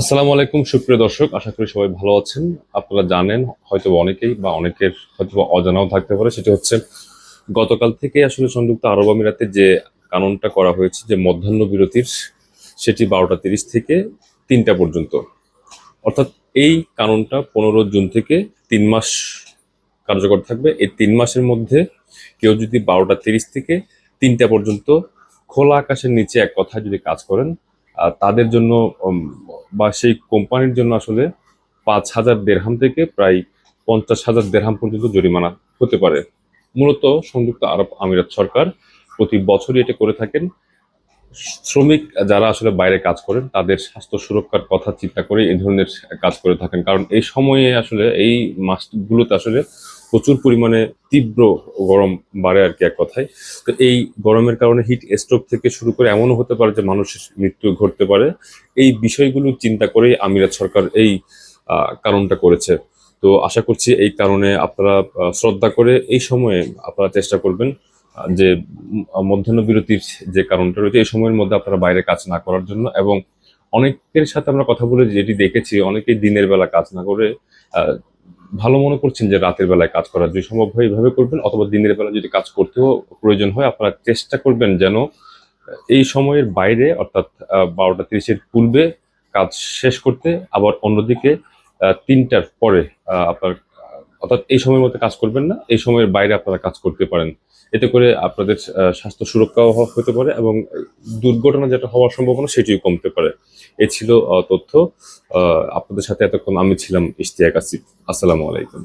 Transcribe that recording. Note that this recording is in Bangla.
আসসালামু আলাইকুম, সুপ্রিয় দর্শক। আশা করি সবাই ভালো আছেন। আপনারা জানেন হয়তো অনেকেই বা অনেকের হয়তো অজানাও থাকতে পারে। সেটা হচ্ছে, গতকাল থেকে আসলে সংযুক্ত আরব আমিরাতে যে কানুনটা করা হয়েছে, যে মধ্যাহ্ন বিরতির, সেটি বারোটা তিরিশ থেকে তিনটা পর্যন্ত। অর্থাৎ এই কানুনটা পনেরো জুন থেকে তিন মাস কার্যকর থাকবে। এই তিন মাসের মধ্যে কেউ যদি বারোটা তিরিশ থেকে তিনটা পর্যন্ত খোলা আকাশের নিচে এক কথায় যদি কাজ করেন তাদের জন্য বা সেই কোম্পানির জন্য আসলে পাঁচ হাজার দেড়হাম থেকে প্রায় পঞ্চাশ হাজার দেড়হাম পর্যন্ত জরিমানা হতে পারে। মূলত সংযুক্ত আরব আমিরাত সরকার প্রতি বছরই এটা করে থাকেন। শ্রমিক যারা আসলে বাইরে কাজ করেন, তাদের স্বাস্থ্য সুরক্ষার কথা চিন্তা করে এই ধরনের কাজ করে থাকেন। কারণ এই সময়ে আসলে এই মাসগুলোতে আসলে প্রচুর পরিমাণে তীব্র গরম বাড়ে আর কি এক কথায়। তো এই গরমের কারণে হিট স্ট্রোক থেকে শুরু করে এমনও হতে পারে যে মানুষের মৃত্যু ঘটতে পারে। এই বিষয়গুলো চিন্তা করেই আমিরাত সরকার এই কারণটা করেছে। তো আশা করছি এই কারণে আপনারা শ্রদ্ধা করে এই সময়ে আপনারা চেষ্টা করবেন যে মধ্যাহ্ন বিরতির যে কারণটা রয়েছে, এই সময়ের মধ্যে আপনারা বাইরে কাজ না করার জন্য এবং অনেকের সাথে আমরা কথা বলে যেটি দেখেছি, অনেকেই দিনের বেলা কাজ না করে ভালো মনে করছেন যে রাতের বেলায় কাজ করা যদি সম্ভব হয় এইভাবে করবেন, অথবা দিনের বেলা যদি কাজ করতেও প্রয়োজন হয়, আপনারা চেষ্টা করবেন যেন এই সময়ের বাইরে, অর্থাৎ বারোটা তিরিশের পূর্বে কাজ শেষ করতে, আবার অন্যদিকে তিনটার পরে আপনার অর্থাৎ এই সময়ের মধ্যে কাজ করবেন না, এই সময়ের বাইরে আপনারা কাজ করতে পারেন। এতে করে আপনাদের স্বাস্থ্য সুরক্ষাও হতে পারে এবং দুর্ঘটনা যেটা হওয়ার সম্ভাবনা সেটিও কমতে পারে। এ ছিল তথ্য। আপনাদের সাথে এতক্ষণ আমি ছিলাম ইশতিয়াক আসিফ। আসসালামু আলাইকুম।